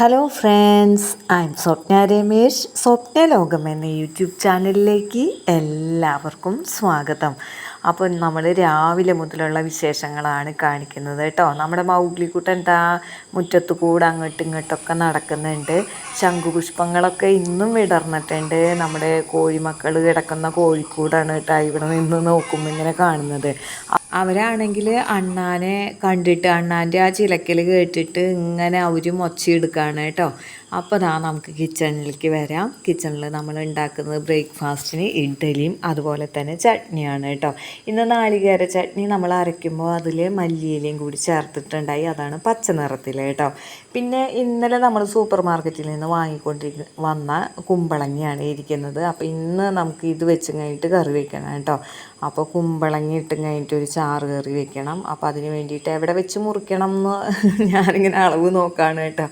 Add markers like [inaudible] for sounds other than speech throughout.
Hello friends I am Swapna Ramesh. Swapna ലോകം എന്ന YouTube ചാനലിലേക്ക് എല്ലാവർക്കും സ്വാഗതം. അപ്പോൾ നമ്മൾ രാവിലെ മുതലുള്ള വിശേഷങ്ങളാണ് കാണിക്കുന്നത് കേട്ടോ. നമ്മുടെ മൗഗ്ലിക്കുട്ടൻ താ മുറ്റത്ത് കൂടെ അങ്ങോട്ടും ഇങ്ങോട്ടൊക്കെ നടക്കുന്നുണ്ട്. ശംഖുപുഷ്പങ്ങളൊക്കെ ഇന്നും വിടർന്നിട്ടുണ്ട്. നമ്മുടെ കോഴിമക്കൾ കിടക്കുന്ന കോഴിക്കൂടാണ് കേട്ടോ ഇവിടെ നിന്ന് നോക്കുമ്പോൾ ഇങ്ങനെ കാണുന്നത്. അവരാണെങ്കിൽ അണ്ണാനെ കണ്ടിട്ട് അണ്ണാന്റെ ആ ചിലക്കൽ കേട്ടിട്ട് ഇങ്ങനെ അവരും ഒച്ചയെടുക്കുകയാണ് കേട്ടോ. അപ്പോൾ ദാ നമുക്ക് കിച്ചണിലേക്ക് വരാം. കിച്ചണിൽ നമ്മൾ ഉണ്ടാക്കുന്നത് ബ്രേക്ക്ഫാസ്റ്റിന് ഇഡ്ഡലിയും അതുപോലെ തന്നെ ചട്നിയാണ് കേട്ടോ. ഇന്ന് നാളികേര ചട്നി നമ്മൾ അരയ്ക്കുമ്പോൾ അതിൽ മല്ലിയിലയും കൂടി ചേർത്തിട്ടുണ്ടായി. അതാണ് പച്ച നിറത്തിൽ കേട്ടോ. പിന്നെ ഇന്നലെ നമ്മൾ സൂപ്പർ മാർക്കറ്റിൽ നിന്ന് വാങ്ങിക്കൊണ്ടിരി വന്ന കുമ്പളങ്ങിയാണ് ഇരിക്കുന്നത്. അപ്പോൾ ഇന്ന് നമുക്ക് ഇത് വെച്ച് കഴിഞ്ഞിട്ട് കറി വെക്കണം കേട്ടോ. അപ്പോൾ കുമ്പളങ്ങി ഇട്ട് കഴിഞ്ഞിട്ട് ഒരു ചാറ് കറി വെക്കണം. അപ്പോൾ അതിന് വേണ്ടിയിട്ട് എവിടെ വെച്ച് മുറിക്കണം എന്ന് [laughs] ഞാനിങ്ങനെ അളവ് നോക്കുകയാണ് കേട്ടോ.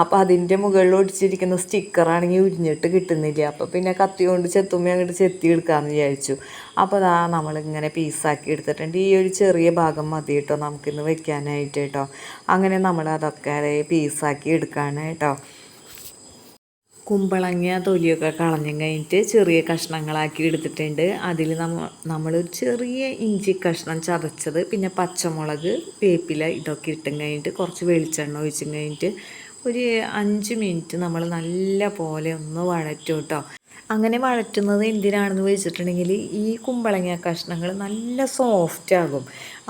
അപ്പോൾ അതിന്റെ മുകളിൽ ഒടിച്ചിരിക്കുന്ന സ്റ്റിക്കറാണെങ്കിൽ ഉരിഞ്ഞിട്ട് കിട്ടുന്നില്ല. അപ്പോൾ പിന്നെ കത്തി കൊണ്ട് ചെത്തുമ്പോൾ അങ്ങോട്ട് ചെത്തി എടുക്കാമെന്ന് വിചാരിച്ചു. അപ്പോൾ അതാ നമ്മളിങ്ങനെ പീസാക്കി എടുത്തിട്ടുണ്ട്. ഈ ഒരു ചെറിയ ഭാഗം മതി കേട്ടോ. നമുക്കിന്ന് വെക്കാനായിട്ട് കേട്ടോ. അങ്ങനെ നമ്മൾ അതൊക്കെ പീസാക്കി എടുക്കുകയാണ് കേട്ടോ. കുമ്പളങ്ങ തൊലിയൊക്കെ കളഞ്ഞു കഴിഞ്ഞിട്ട് ചെറിയ കഷ്ണങ്ങളാക്കി എടുത്തിട്ടുണ്ട്. അതിൽ നമ്മ നമ്മൾ ചെറിയ ഇഞ്ചി കഷ്ണം ചതച്ചത് പിന്നെ പച്ചമുളക് വേപ്പില ഇതൊക്കെ ഇട്ടും കഴിഞ്ഞിട്ട് കുറച്ച് വെളിച്ചെണ്ണ ഒഴിച്ചും കഴിഞ്ഞിട്ട് ഒരു അഞ്ച് മിനിറ്റ് നമ്മൾ നല്ല പോലെ ഒന്ന് വഴറ്റും കേട്ടോ. അങ്ങനെ വഴറ്റുന്നത് എന്തിനാണെന്ന് വെച്ചിട്ടുണ്ടെങ്കിൽ ഈ കുമ്പളങ്ങ കഷ്ണങ്ങൾ നല്ല സോഫ്റ്റ് ആകും.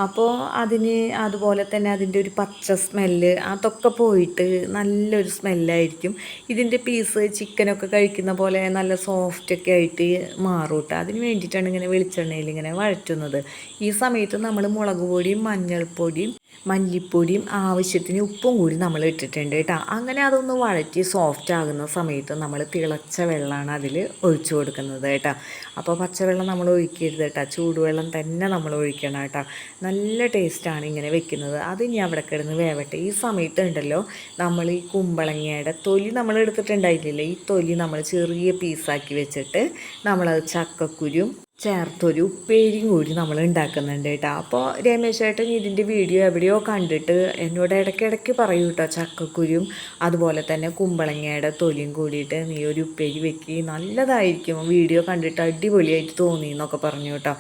അപ്പോൾ അതിന് അതുപോലെ തന്നെ അതിന്റെ ഒരു പച്ച സ്മെല്ല് അതൊക്കെ പോയിട്ട് നല്ലൊരു സ്മെല്ലായിരിക്കും. ഇതിന്റെ പീസ് ചിക്കനൊക്കെ കഴിക്കുന്ന പോലെ നല്ല സോഫ്റ്റൊക്കെ ആയിട്ട് മാറും കേട്ടോ അതിന് വേണ്ടിയിട്ടാണ് ഇങ്ങനെ വെളിച്ചെണ്ണയിൽ ഇങ്ങനെ വഴറ്റുന്നത്. ഈ സമയത്ത് നമ്മൾ മുളക് പൊടിയും മഞ്ഞൾപ്പൊടിയും മല്ലിപ്പൊടിയും ആവശ്യത്തിന് ഉപ്പും കൂടി നമ്മൾ ഇട്ടിട്ടുണ്ട് കേട്ടോ. അങ്ങനെ അതൊന്ന് വഴറ്റി സോഫ്റ്റ് ആകുന്ന സമയത്ത് നമ്മൾ തിളച്ച വെള്ളമാണ് അതിൽ ഒഴിച്ചു കൊടുക്കുന്നത് കേട്ടോ. അപ്പോൾ പച്ചവെള്ളം നമ്മൾ ഒഴിക്കരുത് കേട്ടോ. ചൂടുവെള്ളം തന്നെ നമ്മൾ ഒഴിക്കണം കേട്ടോ. നല്ല ടേസ്റ്റാണ് ഇങ്ങനെ വെക്കുന്നത്. അത് ഇനി അവിടെ കിടന്ന് വേവട്ടെ. ഈ സമയത്ത് ഉണ്ടല്ലോ നമ്മൾ ഈ കുമ്പളങ്ങയുടെ തൊലി നമ്മൾ എടുത്തിട്ടുണ്ടായിട്ടില്ലേ? ഈ തൊലി നമ്മൾ ചെറിയ പീസാക്കി വെച്ചിട്ട് നമ്മളത് ചക്കക്കുരും ചേർത്തൊരു ഉപ്പേരിയും കൂടി നമ്മൾ ഉണ്ടാക്കുന്നുണ്ട് കേട്ടോ. അപ്പോൾ രമേശ് ചേട്ടൻ ഇതിന്റെ വീഡിയോ എവിടെയോ കണ്ടിട്ട് എന്നോട് ഇടയ്ക്കിടയ്ക്ക് പറയൂ കേട്ടോ ചക്കക്കുരും അതുപോലെ തന്നെ കുമ്പളങ്ങയുടെ തൊലിയും കൂടിയിട്ട് നീ ഒരു ഉപ്പേരി വെക്കി. നല്ലതായിരിക്കും. വീഡിയോ കണ്ടിട്ട് അടിപൊളിയായിട്ട് തോന്നി എന്നൊക്കെ പറഞ്ഞു കേട്ടോ.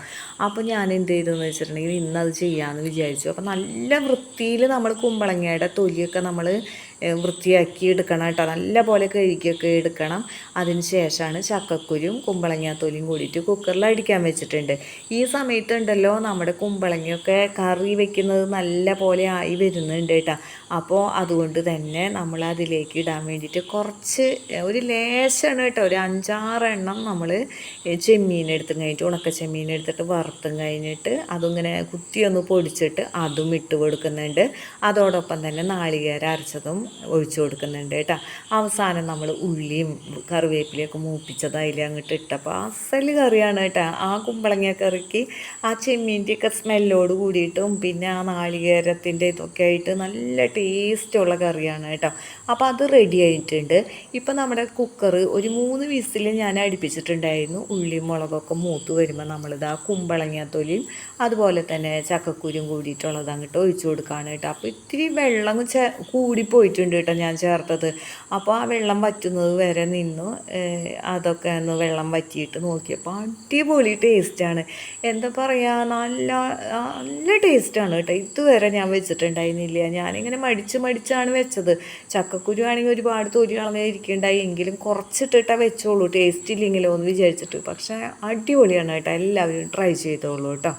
അപ്പോൾ ഞാൻ എന്ത് ചെയ്തെന്ന് വെച്ചിട്ടുണ്ടെങ്കിൽ ഇന്നത് ചെയ്യാമെന്ന് വിചാരിച്ചു. അപ്പോൾ നല്ല വൃത്തിയിൽ നമ്മൾ കുമ്പളങ്ങയുടെ തൊലിയൊക്കെ നമ്മൾ വൃത്തിയാക്കി എടുക്കണം കേട്ടോ. നല്ല പോലെ കഴുകിയൊക്കെ എടുക്കണം. അതിന് ശേഷമാണ് ചക്കക്കുരും കുമ്പളങ്ങ തൊലിയും കൂടിയിട്ട് കുക്കറിൽ അടിക്കാൻ വെച്ചിട്ടുണ്ട്. ഈ സമയത്തുണ്ടല്ലോ നമ്മുടെ കുമ്പളങ്ങയൊക്കെ കറി വെക്കുന്നത് നല്ല പോലെ ആയി വരുന്നുണ്ട് കേട്ടോ. അപ്പോൾ അതുകൊണ്ട് തന്നെ നമ്മൾ അതിലേക്ക് ഇടാൻ വേണ്ടിയിട്ട് കുറച്ച് ഒരു ലേശമാണ് കേട്ടോ. ഒരു അഞ്ചാറെണ്ണം നമ്മൾ ചെമ്മീൻ എടുത്തും കഴിഞ്ഞിട്ട് ഉണക്ക ചെമ്മീൻ എടുത്തിട്ട് വറുത്തും കഴിഞ്ഞിട്ട് അതിങ്ങനെ കുത്തിയൊന്ന് പൊടിച്ചിട്ട് അതും ഇട്ട് കൊടുക്കുന്നുണ്ട്. അതോടൊപ്പം തന്നെ നാളികേര അരച്ചതും ഒഴിച്ചു കൊടുക്കുന്നുണ്ട് കേട്ടോ. അവസാനം നമ്മൾ ഉള്ളിയും കറിവേപ്പിലയൊക്കെ മൂപ്പിച്ചത് അതിൽ അങ്ങോട്ട് ഇട്ടപ്പോൾ അസൽ കറിയാണ് കേട്ടോ. ആ കുമ്പളങ്ങ കറിക്ക് ആ ചെമ്മീന്റെയൊക്കെ സ്മെല്ലോട് കൂടിയിട്ടും പിന്നെ ആ നാളികേരത്തിന്റെ ഇതൊക്കെ ആയിട്ട് നല്ല ടേസ്റ്റുള്ള കറിയാണ് കേട്ടോ. അപ്പോൾ അത് റെഡി ആയിട്ടുണ്ട്. ഇപ്പം നമ്മുടെ കുക്കർ ഒരു മൂന്ന് വിസിൽ ഞാൻ അടുപ്പിച്ചിട്ടുണ്ടായിരുന്നു. ഉള്ളിയും മുളകൊക്കെ മൂത്ത് വരുമ്പോൾ നമ്മളിത് ആ കുമ്പളങ്ങാത്തൊലിയും അതുപോലെ തന്നെ ചക്കക്കുരും കൂടിയിട്ടുള്ളത് അങ്ങോട്ട് ഒഴിച്ചു കൊടുക്കുകയാണ് കേട്ടോ അപ്പോൾ ഇത്തിരി വെള്ളം ചേ കൂടിപ്പോയിട്ടുണ്ട് കേട്ടോ ഞാൻ ചേർത്തത്. അപ്പോൾ ആ വെള്ളം വറ്റുന്നത് വരെ നിന്നു. അതൊക്കെ ഒന്ന് വെള്ളം വറ്റിയിട്ട് നോക്കിയപ്പോൾ അടിപൊളി ടേസ്റ്റാണ് എന്താ പറയുക നല്ല നല്ല ടേസ്റ്റാണ് കേട്ടോ. ഇതുവരെ ഞാൻ വെച്ചിട്ടുണ്ടായിരുന്നില്ല. ഞാനിങ്ങനെ മടിച്ച് മടിച്ചാണ് വെച്ചത്. ചക്കക്കുരു ആണെങ്കിൽ ഒരുപാട് തൊലി കളഞ്ഞ ഇരിക്കുന്നുണ്ടായി എങ്കിലും കുറച്ചിട്ടിട്ടാ വെച്ചോളൂ. ടേസ്റ്റ് ഇല്ലെങ്കിലോ എന്ന് വിചാരിച്ചിട്ട്. പക്ഷേ അടിപൊളിയാണ് കേട്ടോ. എല്ലാവരും ട്രൈ ചെയ്തോളൂ കേട്ടോ.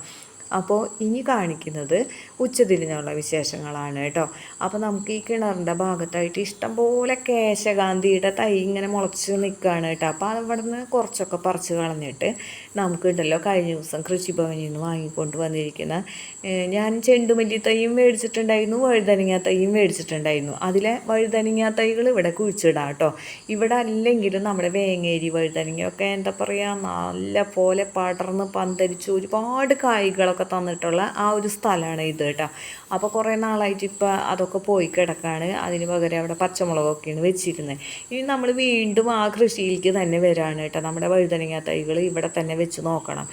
അപ്പോൾ ഇനി കാണിക്കുന്നത് ഉച്ചതിരിഞ്ഞുള്ള വിശേഷങ്ങളാണ് കേട്ടോ. അപ്പോൾ നമുക്ക് ഈ കിണറിന്റെ ഭാഗത്തായിട്ട് ഇഷ്ടംപോലെ കേശകാന്തിയുടെ തൈ ഇങ്ങനെ മുളച്ച് നിൽക്കുകയാണ് കേട്ടോ. അപ്പോൾ അവിടെ നിന്ന് കുറച്ചൊക്കെ പറിച്ച് കളഞ്ഞിട്ട് നമുക്കുണ്ടല്ലോ കഴിഞ്ഞ ദിവസം കൃഷിഭവനിൽ നിന്ന് വാങ്ങിക്കൊണ്ട് വന്നിരിക്കുന്ന ഞാൻ ചെണ്ടുമല്ലി തൈയും മേടിച്ചിട്ടുണ്ടായിരുന്നു വഴുതനങ്ങ തൈയും മേടിച്ചിട്ടുണ്ടായിരുന്നു. അതിലെ വഴുതനങ്ങ തൈകൾ ഇവിടെ കുഴിച്ചിടാം കേട്ടോ. ഇവിടെ അല്ലെങ്കിലും നമ്മുടെ വേങ്ങേരി വഴുതനങ്ങയൊക്കെ എന്താ പറയുക നല്ല പോലെ പടർന്ന് പന്തരിച്ച് ഒരുപാട് കായ്കളൊക്കെ തന്നിട്ടുള്ള ആ ഒരു സ്ഥലമാണ് ഇത് കേട്ടോ. അപ്പോൾ കുറേ നാളായിട്ട് ഇപ്പോൾ അതൊക്കെ പോയി കിടക്കാണ്. അതിന് പകരം അവിടെ പച്ചമുളകൊക്കെയാണ് വെച്ചിരുന്നത്. ഇനി നമ്മൾ വീണ്ടും ആ കൃഷിയിലേക്ക് തന്നെ വരാണ് കേട്ടോ. നമ്മുടെ വഴുതനങ്ങ തൈകൾ ഇവിടെ തന്നെ വെച്ച് നോക്കണം.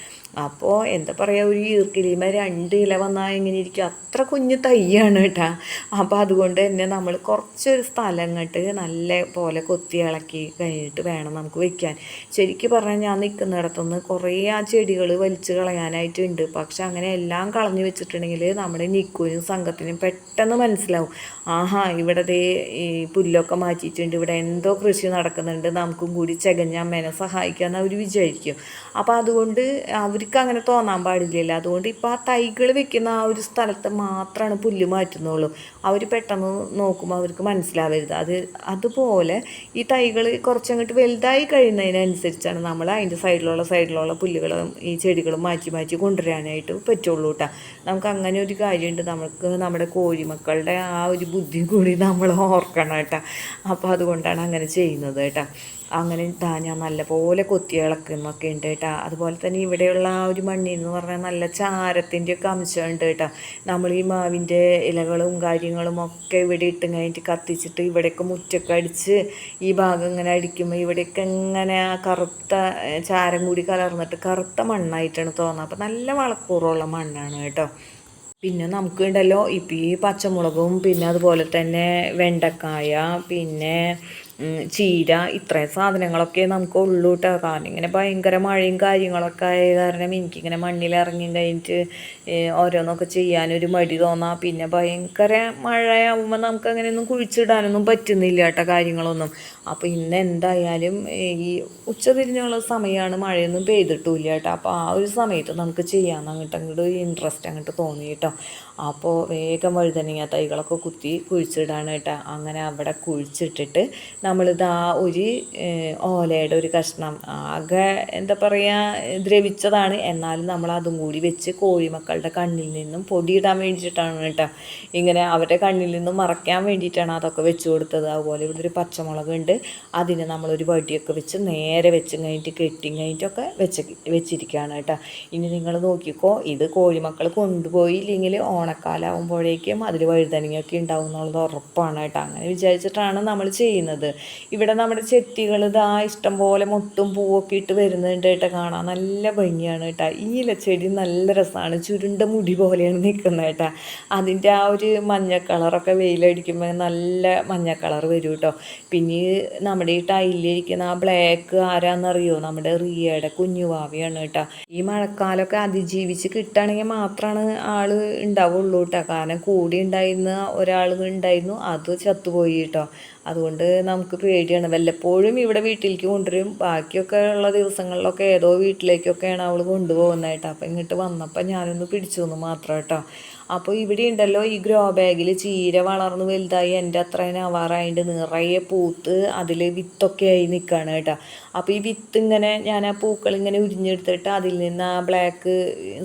അപ്പോൾ എന്താ പറയുക ഒരു ഈർക്കിലിമ രണ്ട് ഇല വന്നാൽ എങ്ങനെ ഇരിക്കും. അത്ര കുഞ്ഞു തയ്യാണ് കേട്ടോ. അപ്പോൾ അതുകൊണ്ട് തന്നെ നമ്മൾ കുറച്ചൊരു സ്ഥലം ഇങ്ങോട്ട് നല്ല പോലെ കൊത്തി ഇളക്കി കഴിഞ്ഞിട്ട് വേണം നമുക്ക് വെക്കാൻ. ശരിക്കും പറഞ്ഞാൽ ഞാൻ നിൽക്കുന്നിടത്തുനിന്ന് കുറേ ആ ചെടികൾ വലിച്ചു കളയാനായിട്ടുണ്ട് പക്ഷെ അങ്ങനെ എല്ലാം കളഞ്ഞു വെച്ചിട്ടുണ്ടെങ്കിൽ നമ്മുടെ നിക്കുവിനും സംഘത്തിനും പെട്ടെന്ന് മനസ്സിലാവും. ആഹാ ഇവിടെ ദേ ഈ പുല്ലൊക്കെ മാറ്റിയിട്ടുണ്ട്. ഇവിടെ എന്തോ കൃഷി നടക്കുന്നുണ്ട്. നമുക്കും കൂടി ചകഞ്ഞ അമ്മേനെ സഹായിക്കാമെന്ന് അവർ വിചാരിക്കും. അപ്പോൾ അതുകൊണ്ട് അവർക്ക് അങ്ങനെ തോന്നാൻ പാടില്ലല്ലോ. അതുകൊണ്ട് ഇപ്പോൾ ആ തൈകൾ വെക്കുന്ന ആ ഒരു സ്ഥലത്ത് മാത്രമാണ് പുല്ല് മാറ്റുന്നുള്ളൂ അവർ പെട്ടെന്ന് നോക്കുമ്പോൾ അവർക്ക് മനസ്സിലാവരുത്. അത് അതുപോലെ ഈ തൈകൾ കുറച്ചങ്ങോട്ട് വലുതായി കഴിയുന്നതിനനുസരിച്ചാണ് നമ്മൾ അതിന്റെ സൈഡിലുള്ള സൈഡിലുള്ള പുല്ലുകളും ഈ ചെടികളും മാറ്റി മാറ്റി കൊണ്ടുവരാനായിട്ട് പറ്റുള്ളൂ കേട്ടോ നമുക്ക് അങ്ങനെ ഒരു കാര്യമുണ്ട്. നമുക്ക് നമ്മുടെ കോഴിമക്കളുടെ ആ ഒരു ബുദ്ധി കൂടി നമ്മൾ ഓർക്കണം കേട്ടോ അപ്പോൾ അതുകൊണ്ടാണ് അങ്ങനെ ചെയ്യുന്നത് കേട്ടോ അങ്ങനെ താ ഞാൻ നല്ലപോലെ കൊത്തി ഇളക്കുന്നൊക്കെ ഉണ്ട് കേട്ടോ. അതുപോലെ തന്നെ ഇവിടെയുള്ള ആ ഒരു മണ്ണിന്ന് പറഞ്ഞാൽ നല്ല ചാരത്തിന്റെ ഒക്കെ അംശമുണ്ട് കേട്ടോ. നമ്മൾ ഈ മാവിന്റെ ഇലകളും കാര്യങ്ങളും ഒക്കെ ഇവിടെ ഇട്ട് കഴിഞ്ഞിട്ട് കത്തിച്ചിട്ട് ഇവിടെയൊക്കെ മുറ്റൊക്കെ അടിച്ച് ഈ ഭാഗം ഇങ്ങനെ അടിക്കുമ്പോൾ ഇവിടെയൊക്കെ ഇങ്ങനെ ആ കറുത്ത ചാരം കൂടി കലർന്നിട്ട് കറുത്ത മണ്ണായിട്ടാണ് തോന്നുന്നത്. അപ്പോൾ നല്ല വളക്കൂറുള്ള മണ്ണാണ് കേട്ടോ. പിന്നെ നമുക്ക് ഉണ്ടല്ലോ ഇപ്പം ഈ പച്ചമുളകും പിന്നെ അതുപോലെ തന്നെ വെണ്ടക്കായ പിന്നെ ചീര ഇത്രയും സാധനങ്ങളൊക്കെ നമുക്ക് ഉള്ളൂ കേട്ടോ കാരണം ഇങ്ങനെ ഭയങ്കര മഴയും കാര്യങ്ങളൊക്കെ ആയ കാരണം എനിക്കിങ്ങനെ മണ്ണിൽ ഇറങ്ങി കഴിഞ്ഞിട്ട് ഓരോന്നൊക്കെ ചെയ്യാനൊരു മടി തോന്നാ. പിന്നെ ഭയങ്കര മഴയാവുമ്പോൾ നമുക്ക് അങ്ങനെയൊന്നും കുഴിച്ചിടാനൊന്നും പറ്റുന്നില്ല കേട്ടോ കാര്യങ്ങളൊന്നും. അപ്പോൾ ഇന്ന് എന്തായാലും ഈ ഉച്ചതിരിഞ്ഞുള്ള സമയമാണ് മഴയൊന്നും പെയ്തിട്ടില്ല കേട്ടോ അപ്പോൾ ആ ഒരു സമയത്ത് നമുക്ക് ചെയ്യാമെന്ന് അങ്ങോട്ട് അങ്ങോട്ട് ഇൻട്രസ്റ്റ് അങ്ങോട്ട് തോന്നി കേട്ടോ അപ്പോൾ വേഗം വഴുതനങ്ങ തൈകളൊക്കെ കുത്തി കുഴിച്ചിടാണ് കേട്ടോ അങ്ങനെ അവിടെ കുഴിച്ചിട്ടിട്ട് നമ്മളിതാ ഒരു ഓലയുടെ ഒരു കഷ്ണം ആകെ എന്താ പറയുക ദ്രവിച്ചതാണ്. എന്നാലും നമ്മൾ അതും കൂടി വെച്ച് കോഴിമക്കളുടെ കണ്ണിൽ നിന്നും പൊടിയിടാൻ വേണ്ടിയിട്ടാണ് കേട്ടോ. ഇങ്ങനെ അവരുടെ കണ്ണിൽ നിന്നും മറയ്ക്കാൻ വേണ്ടിയിട്ടാണ് അതൊക്കെ വെച്ച് കൊടുത്തത്. അതുപോലെ ഇവിടെ ഒരു പച്ചമുളക് ഉണ്ട്. അതിന് നമ്മളൊരു വടിയൊക്കെ വെച്ച് നേരെ വെച്ച് കഴിഞ്ഞിട്ട് കെട്ടി കഴിഞ്ഞിട്ടൊക്കെ വെച്ച് വെച്ചിരിക്കുകയാണ് കേട്ടോ. ഇനി നിങ്ങൾ നോക്കിക്കോ ഇത് കോഴിമക്കൾ കൊണ്ടുപോയില്ലെങ്കിൽ ഓണക്കാലാവുമ്പോഴേക്കും അതിൽ വഴുതനങ്ങയൊക്കെ ഉണ്ടാവും എന്നുള്ളത് ഉറപ്പാണ് കേട്ടോ. അങ്ങനെ വിചാരിച്ചിട്ടാണ് നമ്മൾ ചെയ്യുന്നത്. ഇവിടെ നമ്മുടെ ചെത്തികൾ ഇതാ ഇഷ്ടം പോലെ മൊത്തം പൂവൊക്കെ ഇട്ട് വരുന്നുണ്ട് കേട്ടോ കാണാൻ. നല്ല ഭംഗിയാണ് കേട്ടോ. ഈ ഇലച്ചെടി നല്ല രസമാണ്. ചുരുണ്ട മുടി പോലെയാണ് നിൽക്കുന്നത് കേട്ടോ. അതിന്റെ ആ ഒരു മഞ്ഞ കളറൊക്കെ വെയിലടിക്കുമ്പോൾ നല്ല മഞ്ഞ കളർ വരും കേട്ടോ. പിന്നെ നമ്മുടെ ഈ ടൈലിരിക്കുന്ന ആ ബ്ലാക്ക് ആരാന്നറിയോ? നമ്മുടെ റിയയുടെ കുഞ്ഞുവാവിയാണ് കേട്ടോ. ഈ മഴക്കാലമൊക്കെ അതിജീവിച്ച് കിട്ടുകയാണെങ്കിൽ മാത്രമാണ് ആൾ ഉണ്ടാവുള്ളൂ കേട്ടോ. കാരണം കൂടി ഉണ്ടായിരുന്ന ഒരാൾ ഉണ്ടായിരുന്നു. അത് ചത്തുപോയി കേട്ടോ. അതുകൊണ്ട് നമുക്ക് പേടിയാണ്. വല്ലപ്പോഴും ഇവിടെ വീട്ടിലേക്ക് കൊണ്ടുവരും. ബാക്കിയൊക്കെ ഉള്ള ദിവസങ്ങളിലൊക്കെ ഏതോ വീട്ടിലേക്കൊക്കെയാണ് അവൾ കൊണ്ടുപോകുന്നതായിട്ട് അപ്പം ഇങ്ങോട്ട് വന്നപ്പോൾ ഞാനൊന്ന് പിടിച്ചു എന്ന് മാത്രം കേട്ടോ. അപ്പോൾ ഇവിടെ ഉണ്ടല്ലോ ഈ ഗ്രോ ബാഗിൽ ചീര വളർന്ന് വലുതായി എന്റെ അത്രയും ആവാറായിട്ട് നിറയെ പൂത്ത് അതിൽ വിത്തൊക്കെ ആയി നിൽക്കുകയാണ് കേട്ടോ. അപ്പോൾ ഈ വിത്ത് ഇങ്ങനെ ഞാൻ ആ പൂക്കൾ ഇങ്ങനെ ഉരിഞ്ഞെടുത്തിട്ട് അതിൽ നിന്ന് ആ ബ്ലാക്ക്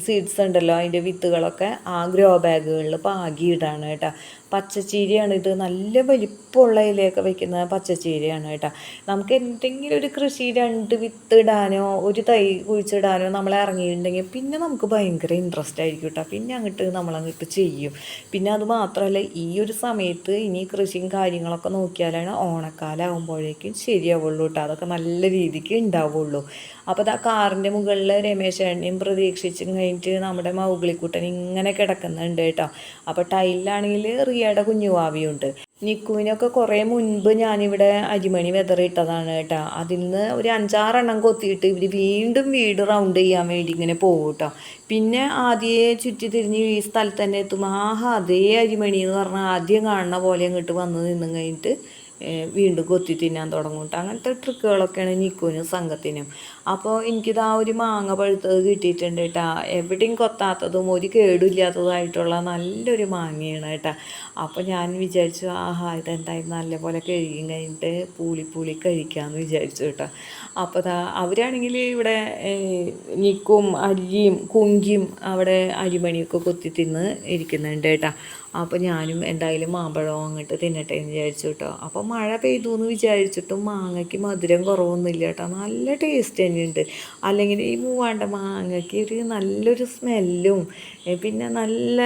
സീഡ്സ് ഉണ്ടല്ലോ അതിന്റെ വിത്തുകളൊക്കെ ആ ഗ്രോ ബാഗുകളിൽ പാകിയിടാണ് കേട്ടോ. പച്ചച്ചീരയാണ് ഇത്. നല്ല വലിപ്പമുള്ള ഇലയൊക്കെ വയ്ക്കുന്ന പച്ചച്ചീരയാണ് കേട്ടോ. നമുക്ക് എന്തെങ്കിലും ഒരു കൃഷി രണ്ട് വിത്ത് ഇടാനോ ഒരു തൈ കുഴിച്ചിടാനോ നമ്മൾ ഇറങ്ങിയിട്ടുണ്ടെങ്കിൽ പിന്നെ നമുക്ക് ഭയങ്കര ഇൻട്രസ്റ്റ് ആയിരിക്കും കേട്ടോ. പിന്നെ അങ്ങോട്ട് നമ്മളങ്ങോട്ട് ചെയ്യും. പിന്നെ അത് മാത്രമല്ല ഈ ഒരു സമയത്ത് ഇനി കൃഷിയും കാര്യങ്ങളൊക്കെ നോക്കിയാലാണ് ഓണക്കാലം ആകുമ്പോഴേക്കും ശരിയാവുള്ളൂ കേട്ടോ അതൊക്കെ നല്ല രീതിക്ക് ഉണ്ടാവുള്ളൂ അപ്പോൾ ആ കാറിന്റെ മുകളിൽ രമേശ് എണ്ണയും പ്രതീക്ഷിച്ചും കഴിഞ്ഞിട്ട് നമ്മുടെ മൗഗ്ലിക്കുട്ടൻ ഇങ്ങനെ കിടക്കുന്നുണ്ട് കേട്ടോ അപ്പോൾ ടൈലിലാണെങ്കിൽ റിയയുടെ കുഞ്ഞുവാവിയുണ്ട് നിക്കുവിനൊക്കെ കുറേ മുൻപ് ഞാനിവിടെ അരിമണി വെതറിയിട്ടതാണ് കേട്ടോ. അതിൽ നിന്ന് ഒരു അഞ്ചാറെണ്ണം കൊത്തിയിട്ട് ഇവർ വീണ്ടും വീട് റൗണ്ട് ചെയ്യാൻ വേണ്ടി ഇങ്ങനെ പോകും കേട്ടോ. പിന്നെ ആദ്യമേ ചുറ്റി തിരിഞ്ഞ് ഈ സ്ഥലത്ത് തന്നെ എത്തുമ്പോൾ ആഹാ അതേ അരിമണി എന്ന് പറഞ്ഞാൽ ആദ്യം കാണുന്ന പോലെ അങ്ങോട്ട് വന്ന് നിന്ന് കഴിഞ്ഞിട്ട് വീണ്ടും കൊത്തി തിന്നാൻ തുടങ്ങും. അങ്ങനത്തെ ട്രിക്കുകളൊക്കെയാണ് നിക്കുവിനും സംഘത്തിനും. അപ്പോൾ എനിക്കിത് ആ ഒരു മാങ്ങ പഴുത്തത് കിട്ടിയിട്ടുണ്ട് കേട്ടാ എവിടെയും കൊത്താത്തതും ഒരു കേടില്ലാത്തതുമായിട്ടുള്ള നല്ലൊരു മാങ്ങയാണ് കേട്ടാ അപ്പോൾ ഞാൻ വിചാരിച്ചു ആഹാ ഇതെന്തായാലും നല്ലപോലെ കഴുകി കഴിഞ്ഞിട്ട് പൂളി പൂളി കഴിക്കാമെന്ന് വിചാരിച്ചു കേട്ടോ അപ്പോൾ അവരാണെങ്കിൽ ഇവിടെ നിക്കും അരിയും കുങ്കിയും അവിടെ അരിമണിയൊക്കെ കൊത്തി തിന്ന് ഇരിക്കുന്നുണ്ട് കേട്ടോ അപ്പോൾ ഞാനും എന്തായാലും മാമ്പഴം അങ്ങോട്ട് തിന്നട്ടെ എന്ന് വിചാരിച്ചു കേട്ടോ അപ്പോൾ മഴ പെയ്തു എന്ന് വിചാരിച്ചിട്ടും മാങ്ങയ്ക്ക് മധുരം കുറവൊന്നുമില്ല കേട്ടോ നല്ല ടേസ്റ്റ് തന്നെയുണ്ട് അല്ലെങ്കിൽ ഈ മൂവാണ്ട മാങ്ങയ്ക്ക് ഒരു നല്ലൊരു സ്മെല്ലും പിന്നെ നല്ല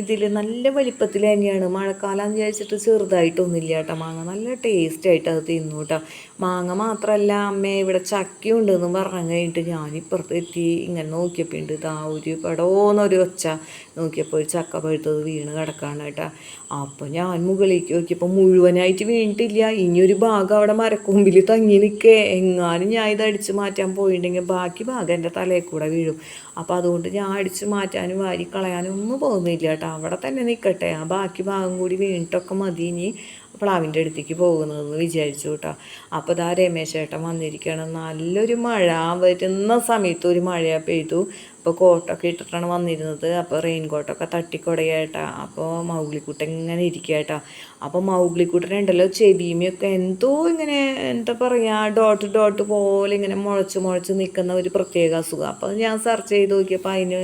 ഇതിൽ നല്ല വലിപ്പത്തിൽ തന്നെയാണ്. മഴക്കാലം എന്ന് വിചാരിച്ചിട്ട് ചെറുതായിട്ടൊന്നുമില്ല കേട്ടോ മാങ്ങ. നല്ല ടേസ്റ്റായിട്ട് അത് തിന്നു കേട്ടോ മാങ്ങ മാത്രമല്ല അമ്മ ഇവിടെ ചക്കയുണ്ട് ഉണ്ടെന്ന് പറഞ്ഞു കഴിഞ്ഞിട്ട് ഞാനിപ്പുറത്ത് എത്തി ഇങ്ങനെ നോക്കിയപ്പോൾ ഉണ്ട് ഇതാ ഒരു പടോന്നൊരു ഒച്ച നോക്കിയപ്പോൾ ഒരു ചക്ക പഴുത്തത് വീണ് കിടക്കാണ് കേട്ടോ. അപ്പോൾ ഞാൻ മുകളിലേക്ക് നോക്കിയപ്പോൾ മുഴുവനായിട്ട് വീണിട്ടില്ല. ഇനിയൊരു ഭാഗം അവിടെ മരക്കൊമ്പിൽ തങ്ങി നിൽക്കേ. എങ്ങാനും ഞാൻ ഇത് അടിച്ച് മാറ്റാൻ പോയിട്ടുണ്ടെങ്കിൽ ബാക്കി ഭാഗം എന്റെ തലയിൽ കൂടെ വീഴും. അപ്പോൾ അതുകൊണ്ട് ഞാൻ അടിച്ച് മാറ്റാനും വാരി കളയാനും ഒന്നും പോകുന്നില്ല കേട്ടോ. അവിടെ തന്നെ നിൽക്കട്ടെ ആ ബാക്കി ഭാഗം കൂടി വീണിട്ടൊക്കെ മതി ഇനി. പ്ലാവിന്റെ അടുത്തേക്ക് പോകുന്നതെന്ന് വിചാരിച്ചു കേട്ടോ. അപ്പോൾ ഇതാ രമേശേട്ടൻ വന്നിരിക്കുകയാണ്. നല്ലൊരു മഴ. വരുന്ന സമയത്ത് ഒരു മഴ പെയ്തു. അപ്പോൾ കോട്ടൊക്കെ ഇട്ടിട്ടാണ് വന്നിരുന്നത്. അപ്പോൾ റെയിൻ കോട്ടൊക്കെ തട്ടിക്കൊടയായിട്ടാ അപ്പോൾ മൗഗ്ലിക്കുട്ടൻ ഇങ്ങനെ ഇരിക്കട്ടാ അപ്പോൾ മൗഗ്ലിക്കുട്ടനുണ്ടല്ലോ ചെവിയുമൊക്കെ എന്തോ ഇങ്ങനെ എന്താ പറയുക ഡോട്ട് ഡോട്ട് പോലെ ഇങ്ങനെ മുളച്ച് മുളച്ച് നിൽക്കുന്ന ഒരു പ്രത്യേക അസുഖം. അപ്പോൾ ഞാൻ സെർച്ച് ചെയ്ത് നോക്കിയപ്പോൾ അതിന്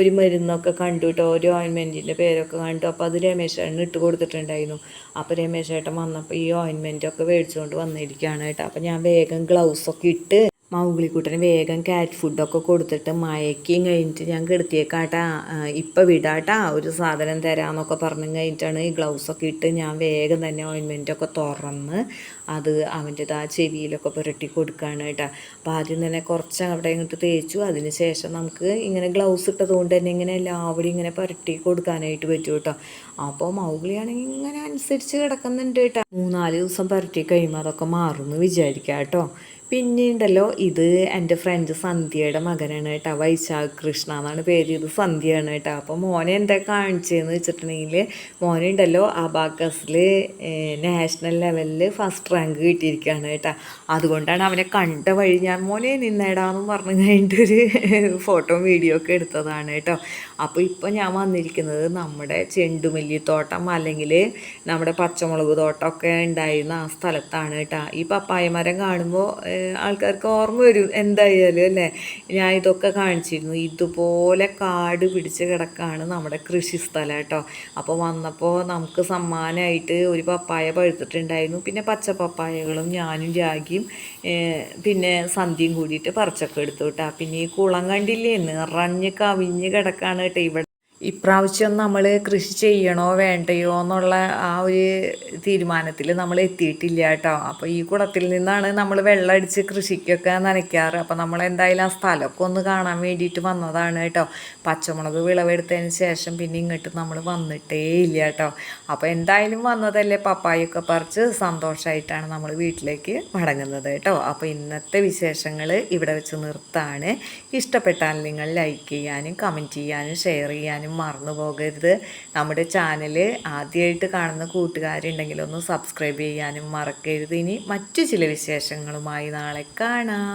ഒരു മരുന്നൊക്കെ കണ്ടു കേട്ടോ. ഒരു ഓയിൻമെന്റിന്റെ പേരൊക്കെ കണ്ടു. അപ്പോൾ അത് രമേശ് ചേട്ടന് ഇട്ട് കൊടുത്തിട്ടുണ്ടായിരുന്നു. അപ്പോൾ രമേശ് ചേട്ടൻ വന്നപ്പോൾ ഈ ഓയിൻമെന്റൊക്കെ മേടിച്ചുകൊണ്ട് വന്നിരിക്കുകയാണ് കേട്ടോ. അപ്പോൾ ഞാൻ വേഗം ഗ്ലൗസൊക്കെ ഇട്ട് മൗഗ്ലിക്കുട്ടന് വേഗം കാറ്റ് ഫുഡൊക്കെ കൊടുത്തിട്ട് മയക്കിയും കഴിഞ്ഞിട്ട് ഞാൻ കെടുത്തിയേക്കാട്ടാ. ഇപ്പം വിടാട്ടാ. ഒരു സാധനം തരാമെന്നൊക്കെ പറഞ്ഞു കഴിഞ്ഞിട്ടാണ് ഈ ഗ്ലൗസൊക്കെ ഇട്ട് ഞാൻ വേഗം തന്നെ ഓയിൻമെന്റൊക്കെ തുറന്ന് അത് അവന്റേത് ആ ചെവിയിലൊക്കെ പുരട്ടി കൊടുക്കുകയാണ് കേട്ടോ. അപ്പോൾ ആദ്യം തന്നെ കുറച്ച് അവിടെ ഇങ്ങോട്ട് തേച്ചു. അതിന് ശേഷം നമുക്ക് ഇങ്ങനെ ഗ്ലൗസ് ഇട്ടത് കൊണ്ട് തന്നെ ഇങ്ങനെ എല്ലാവരും ഇങ്ങനെ പുരട്ടി കൊടുക്കാനായിട്ട് പറ്റും കേട്ടോ. അപ്പോൾ മൗഗ്ലിയാണെങ്കിൽ ഇങ്ങനെ അനുസരിച്ച് കിടക്കുന്നുണ്ട് കേട്ടോ. മൂന്നാൽ ദിവസം പുരട്ടി കഴിയുമ്പോൾ അതൊക്കെ മാറുമെന്ന് വിചാരിക്കാം കേട്ടോ. പിന്നെ ഉണ്ടല്ലോ ഇത് എന്റെ ഫ്രണ്ട് സന്ധ്യയുടെ മകനാണ് കേട്ടോ വൈശാഖ് കൃഷ്ണ എന്നാണ് പേര്. ഇത് സന്ധ്യയാണ് കേട്ടോ. അപ്പോൾ മോനെ എന്താ കാണിച്ചതെന്ന് വെച്ചിട്ടുണ്ടെങ്കിൽ മോനുണ്ടല്ലോ അബാക്കസിൽ നാഷണൽ ലെവലിൽ ഫസ്റ്റ് റാങ്ക് കിട്ടിയിരിക്കുകയാണ് കേട്ടോ. അതുകൊണ്ടാണ് അവനെ കണ്ട വഴി ഞാൻ മോനെ നിന്നേടാമെന്ന് പറഞ്ഞു കഴിഞ്ഞിട്ടൊരു ഫോട്ടോ വീഡിയോ ഒക്കെ എടുത്തതാണ് കേട്ടോ. അപ്പോൾ ഇപ്പോൾ ഞാൻ വന്നിരിക്കുന്നത് നമ്മുടെ ചെണ്ടുമല്ലിത്തോട്ടം അല്ലെങ്കിൽ നമ്മുടെ പച്ചമുളക് തോട്ടമൊക്കെ ഉണ്ടായിരുന്ന ആ സ്ഥലത്താണ് കേട്ടോ. ഈ പപ്പായ മരം കാണുമ്പോൾ ആൾക്കാർക്ക് ഓർമ്മ വരും എന്തായാലും അല്ലേ? ഞാൻ ഇതൊക്കെ കാണിച്ചിരുന്നു. ഇതുപോലെ കാട് പിടിച്ച് കിടക്കാണ് നമ്മുടെ കൃഷി സ്ഥലം കേട്ടോ. അപ്പോൾ വന്നപ്പോൾ നമുക്ക് സമ്മാനമായിട്ട് ഒരു പപ്പായ പഴുത്തിട്ടുണ്ടായിരുന്നു. പിന്നെ പച്ച പപ്പായകളും ഞാനും ജാഗിയും പിന്നെ സന്ധ്യയും കൂടിയിട്ട് പറിച്ചൊക്കെ എടുത്തു കേട്ടോ. പിന്നെ ഈ കുളം കണ്ടില്ലേ? നിറഞ്ഞ് കവിഞ്ഞ് കിടക്കാണ് കേട്ടോ ഇവിടെ. ഇപ്രാവശ്യം നമ്മൾ കൃഷി ചെയ്യണോ വേണ്ടയോ എന്നുള്ള ആ ഒരു തീരുമാനത്തിൽ നമ്മൾ എത്തിയിട്ടില്ല കേട്ടോ. അപ്പോൾ ഈ കുളത്തിൽ നിന്നാണ് നമ്മൾ വെള്ളം അടിച്ച് കൃഷിക്കൊക്കെ നനയ്ക്കാറ്. അപ്പോൾ നമ്മൾ എന്തായാലും ആ സ്ഥലമൊക്കെ ഒന്ന് കാണാൻ വേണ്ടിയിട്ട് വന്നതാണ് കേട്ടോ. പച്ചമുളക് വിളവെടുത്തതിന് ശേഷം പിന്നെ ഇങ്ങോട്ട് നമ്മൾ വന്നിട്ടേ ഇല്ല കേട്ടോ. അപ്പോൾ എന്തായാലും വന്നതല്ലേ പപ്പായൊക്കെ പറിച്ച് സന്തോഷമായിട്ടാണ് നമ്മൾ വീട്ടിലേക്ക് മടങ്ങുന്നത് കേട്ടോ. അപ്പോൾ ഇന്നത്തെ വിശേഷങ്ങൾ ഇവിടെ വെച്ച് നിർത്താണ്. ഇഷ്ടപ്പെട്ടാൽ നിങ്ങൾ ലൈക്ക് ചെയ്യാനും കമന്റ് ചെയ്യാനും ഷെയർ ചെയ്യാനും മറന്നു പോകരുത്. നമ്മുടെ ചാനൽ ആദ്യമായിട്ട് കാണുന്ന കൂട്ടുകാരുണ്ടെങ്കിൽ ഒന്ന് സബ്സ്ക്രൈബ് ചെയ്യാനും മറക്കരുത്. ഇനി മറ്റു ചില വിശേഷങ്ങളുമായി നാളെ കാണാം.